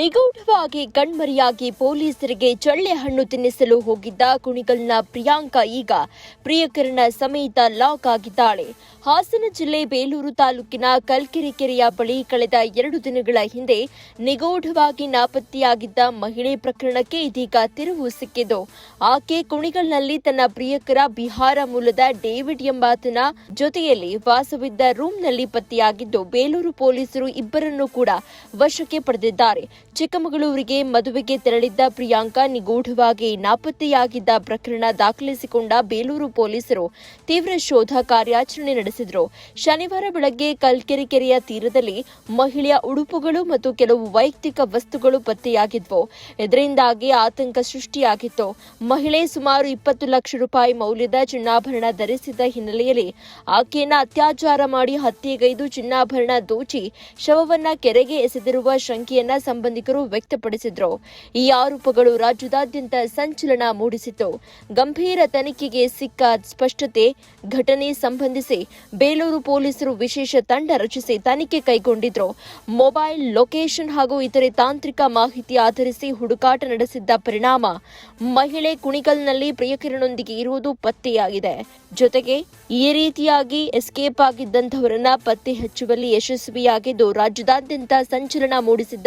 ನಿಗೂಢವಾಗಿ ಕಣ್ಮರೆಯಾಗಿ ಪೊಲೀಸರಿಗೆ ಚಳ್ಳೆ ಹಣ್ಣು ತಿನ್ನಿಸಲು ಹೋಗಿದ್ದ ಕುಣಿಗಲ್ನ ಪ್ರಿಯಾಂಕಾ ಈಗ ಪ್ರಿಯಕರನ ಸಮೇತ ಲಾಕ್ ಆಗಿದ್ದಾಳೆ. ಹಾಸನ ಜಿಲ್ಲೆ ಬೇಲೂರು ತಾಲೂಕಿನ ಕಲ್ಕೆರೆ ಕೆರೆಯ ಬಳಿ ಕಳೆದ ಎರಡು ದಿನಗಳ ಹಿಂದೆ ನಿಗೂಢವಾಗಿ ನಾಪತ್ತೆಯಾಗಿದ್ದ ಮಹಿಳೆ ಪ್ರಕರಣಕ್ಕೆ ಇದೀಗ ತಿರುವು ಸಿಕ್ಕಿದ್ದು. ಆಕೆ ಕುಣಿಗಲ್ನಲ್ಲಿ ತನ್ನ ಪ್ರಿಯಕರ ಬಿಹಾರ ಮೂಲದ ಡೇವಿಡ್ ಎಂಬಾತನ ಜೊತೆಯಲ್ಲಿ ವಾಸವಿದ್ದ ರೂಮ್ನಲ್ಲಿ ಪತ್ತೆಯಾಗಿದ್ದು, ಬೇಲೂರು ಪೊಲೀಸರು ಇಬ್ಬರನ್ನು ಕೂಡ ವಶಕ್ಕೆ ಪಡೆದಿದ್ದಾರೆ. ಚಿಕ್ಕಮಗಳೂರಿಗೆ ಮದುವೆಗೆ ತೆರಳಿದ್ದ ಪ್ರಿಯಾಂಕಾ ನಿಗೂಢವಾಗಿ ನಾಪತ್ತೆಯಾಗಿದ್ದ ಪ್ರಕರಣ ದಾಖಲಿಸಿಕೊಂಡ ಬೇಲೂರು ಪೊಲೀಸರು ತೀವ್ರ ಶೋಧ ಕಾರ್ಯಾಚರಣೆ ನಡೆಸಿದರು. ಶನಿವಾರ ಬೆಳಗ್ಗೆ ಕಲ್ಕೆರೆ ಕೆರೆಯ ತೀರದಲ್ಲಿ ಮಹಿಳೆಯ ಉಡುಪುಗಳು ಮತ್ತು ಕೆಲವು ವೈಯಕ್ತಿಕ ವಸ್ತುಗಳು ಪತ್ತೆಯಾಗಿದ್ವು. ಇದರಿಂದಾಗಿ ಆತಂಕ ಸೃಷ್ಟಿಯಾಗಿತ್ತು. ಮಹಿಳೆ ಸುಮಾರು ಇಪ್ಪತ್ತು ಲಕ್ಷ ರೂಪಾಯಿ ಮೌಲ್ಯದ ಚಿನ್ನಾಭರಣ ಧರಿಸಿದ ಹಿನ್ನೆಲೆಯಲ್ಲಿ ಆಕೆಯನ್ನ ಅತ್ಯಾಚಾರ ಮಾಡಿ ಹತ್ಯೆಗೈದು ಚಿನ್ನಾಭರಣ ದೋಚಿ ಶವವನ್ನ ಕೆರೆಗೆ ಎಸೆದಿರುವ ಶಂಕೆಯನ್ನ ಸಂಬಂಧಿಕರು ವ್ಯಕ್ತಪಡಿಸಿದ್ರು. ಈ ಆರೋಪಗಳು ರಾಜ್ಯದಾದ್ಯಂತ ಸಂಚಲನ ಮೂಡಿಸಿತು ಗಂಭೀರ ತನಿಖೆಗೆ ಸಿಕ್ಕ ಸ್ಪಷ್ಟತೆ, ಘಟನೆ ಸಂಬಂಧಿಸಿ ಬೇಲೂರು ಪೊಲೀಸರು ವಿಶೇಷ ತಂಡ ರಚಿಸಿ ತನಿಖೆ ಕೈಗೊಂಡಿದ್ರು. ಮೊಬೈಲ್ ಲೊಕೇಶನ್ ಹಾಗೂ ಇತರೆ ತಾಂತ್ರಿಕ ಮಾಹಿತಿ ಆಧರಿಸಿ ಹುಡುಕಾಟ ನಡೆಸಿದ್ದ ಪರಿಣಾಮ ಮಹಿಳೆ ಕುಣಿಗಲ್ನಲ್ಲಿ ಪ್ರಿಯಕಿರಣೊಂದಿಗೆ ಇರುವುದು ಪತ್ತೆಯಾಗಿದೆ. ಜೊತೆಗೆ ಈ ರೀತಿಯಾಗಿ ಎಸ್ಕೇಪ್ ಆಗಿದ್ದಂಥವರನ್ನ ಪತ್ತೆ ಹಚ್ಚುವಲ್ಲಿ ಯಶಸ್ವಿಯಾಗಿದ್ದು ರಾಜ್ಯದಾದ್ಯಂತ ಸಂಚಲನ ಮೂಡಿಸಿದ್ದ